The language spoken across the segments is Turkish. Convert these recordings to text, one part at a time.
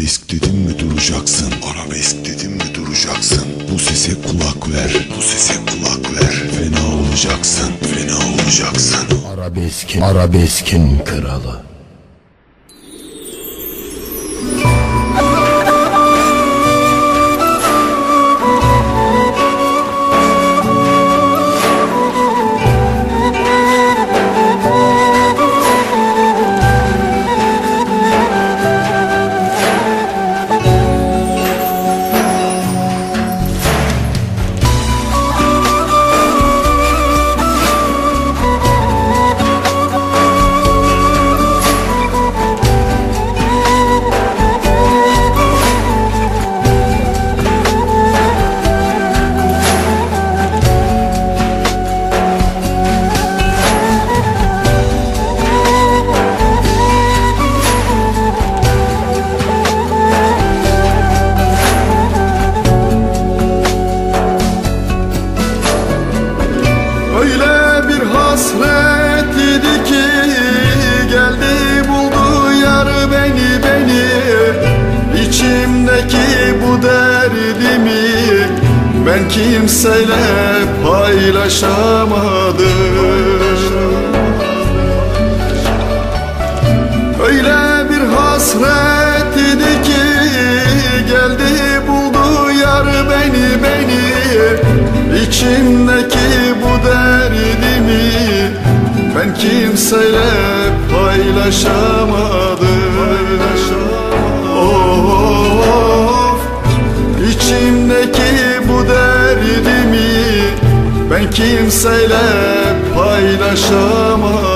Arabesk dedim mi duracaksın? Arabesk dedim mi duracaksın? Bu sese kulak ver. Bu sese kulak ver. Fena olacaksın. Fena olacaksın. Arabeskin, arabeskin kralı. Kimseyle paylaşamadım Öyle bir hasret idi ki geldi buldu yar beni beni. İçimdeki bu derdimi ben kimseyle paylaşamadım. Of. İçimdeki kimseyle paylaşamadım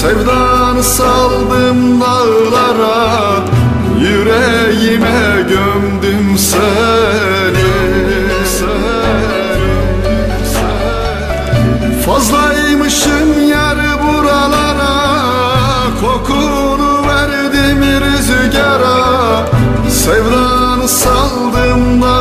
Sevdanı saldım dağlara Yüreğime gömdüm seni Fazlaymışım yar buralara Kokunu verdim rüzgara. Sevdanı saldım dağlara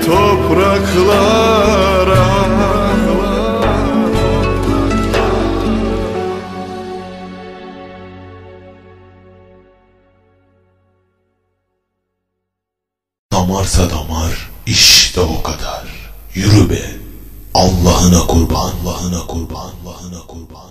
topraklara. Damarsa damar işte o kadar. Yürü be. Allah'ına kurban Allah'ına kurban Allah'ına kurban